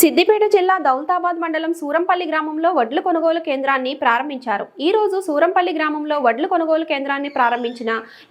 సిద్దిపేట జిల్లా దౌల్తాబాద్ మండలం సూరంపల్లి గ్రామంలో వడ్లు కొనుగోలు కేంద్రాన్ని ప్రారంభించారు. ఈ రోజు సూరంపల్లి గ్రామంలో వడ్లు కొనుగోలు కేంద్రాన్ని ప్రారంభించిన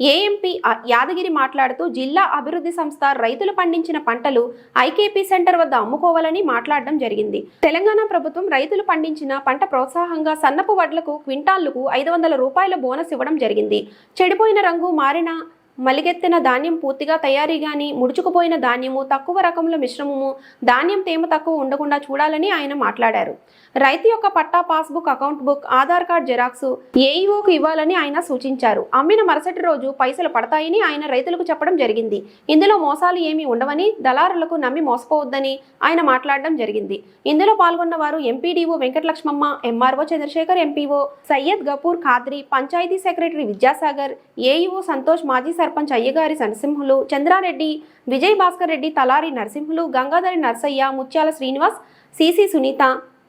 ఏఎంపీ యాదగిరి మాట్లాడుతూ జిల్లా అభివృద్ధి సంస్థ రైతులు పండించిన పంటలు ఐకేపీ సెంటర్ వద్ద అమ్ముకోవాలని మాట్లాడడం జరిగింది. తెలంగాణ ప్రభుత్వం రైతులు పండించిన పంట ప్రోత్సాహంగా సన్నపు వడ్లకు క్వింటాళ్ళకు ఐదు వందల రూపాయల బోనస్ ఇవ్వడం జరిగింది. చెడిపోయిన రంగు మారిన మలిగెత్తిన ధాన్యం పూర్తిగా తయారీ గాని ముడుచుకుపోయిన ధాన్యము తక్కువ రకముల మిశ్రమము ధాన్యం తేమ తక్కువ ఉండకుండా చూడాలని ఆయన మాట్లాడారు. రైతు యొక్క పట్టా passbook account book Aadhaar card xerox ఏఈఓకు ఇవ్వాలని ఆయన సూచించారు. అమ్మిన మరుసటి రోజు పైసలు పడతాయని ఆయన రైతులకు చెప్పడం జరిగింది. ఇందులో మోసాలు ఏమీ ఉండవని దళారులకు నమ్మి మోసపోవద్దని ఆయన మాట్లాడడం జరిగింది. ఇందులో పాల్గొన్న వారు MPDO Venkatalakshmamma MRO Chandrashekar MPO Syed Gafoor Khadri panchayat secretary Vidyasagar AEO Santosh మాజీ సర్పంచ్ అయ్యగారి నరసింహులు చంద్రారెడ్డి విజయ్ భాస్కర్ రెడ్డి తలారి Narasimhulu Gangadhari Narsaiah Mutyala Srinivas CC Sunitha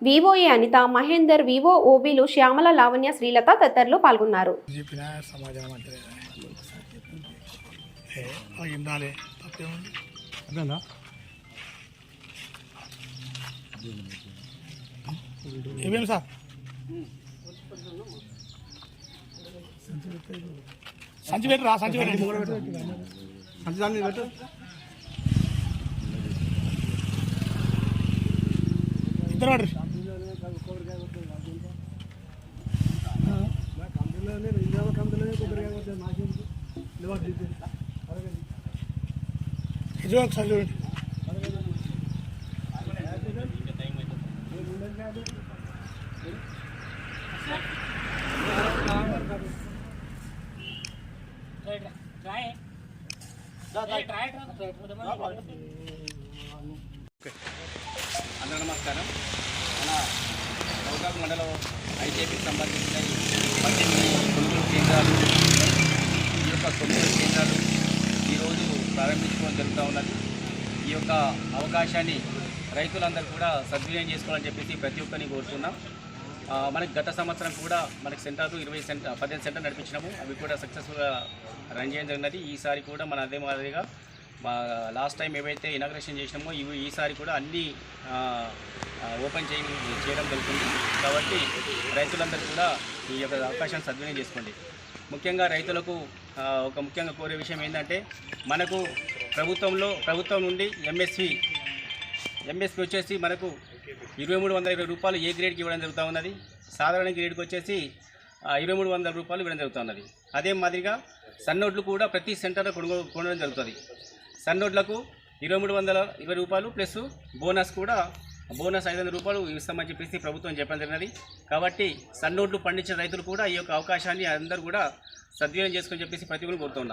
VOA Anitha Mahender VO ఓబీలు Shyamala Lavanya Srilatha తదితరులు పాల్గొన్నారు. సార్? సంచి పెట్టు రా సంచి పెట్టు. మంచి దాన్ని పెట్టు. ఇద్దరు పడ్రి ఇది ఒకసారి చూడండి అందరూ నమస్కారం మన గౌతాం మండలం ఐజేపీకి సంబంధించిన పద్దెనిమిది కొనుగోలు కేంద్రాలు ఈ యొక్క కొనుగోలు కేంద్రాలు ఈరోజు ప్రారంభించుకోవడం జరుగుతూ ఉన్నది ఈ యొక్క అవకాశాన్ని రైతులందరూ కూడా సద్వినియోగం చేసుకోవాలని చెప్పేసి ప్రతి ఒక్కరిని కోరుతున్నాం. మనకి గత సంవత్సరం కూడా మనకి సెంటర్లు ఇరవై సెంటర్ పదిహేను సెంటర్ నడిపించినాము. అవి కూడా సక్సెస్ఫుల్గా రన్ చేయడం జరిగినది. ఈసారి కూడా మన అదే మాదిరిగా మా లాస్ట్ టైం ఏవైతే ఇనాగ్రేషన్ చేసినామో ఇవి ఈసారి కూడా అన్నీ ఓపెన్ చేయ చేయడం జరుగుతుంది. కాబట్టి రైతులందరూ కూడా ఈ యొక్క అవకాశాన్ని సద్వినియోగం చేసుకోండి. ముఖ్యంగా రైతులకు ఒక ముఖ్యంగా కోరే విషయం ఏంటంటే మనకు ప్రభుత్వంలో ప్రభుత్వం నుండి ఎంఎస్పి ఎంఎస్పి వచ్చేసి మనకు ఇరవై మూడు వందల ఇరవై రూపాయలు ఏ గ్రేడ్కి ఇవ్వడం జరుగుతూ ఉన్నది? సాధారణ గ్రేడ్కి వచ్చేసి ఇరవై మూడు వందల రూపాయలు ఇవ్వడం జరుగుతూ ఉన్నది. అదే మాదిరిగా సన్నోడ్లు కూడా ప్రతి సెంటర్లో కొనుగోలు కొనడం జరుగుతుంది. సన్నోడ్లకు ఇరవై మూడు వందల ఇరవై రూపాయలు ప్లస్ బోనస్ కూడా బోనస్ ఐదు వందల రూపాయలు ఇస్తామని చెప్పేసి ప్రభుత్వం చెప్పడం జరిగినది. కాబట్టి సన్నోడ్లు పండించిన రైతులు కూడా ఈ యొక్క అవకాశాన్ని అందరూ కూడా సద్వినియోగం చేసుకొని చెప్పేసి ప్రతి ఒక్కరు కోరుతున్నాం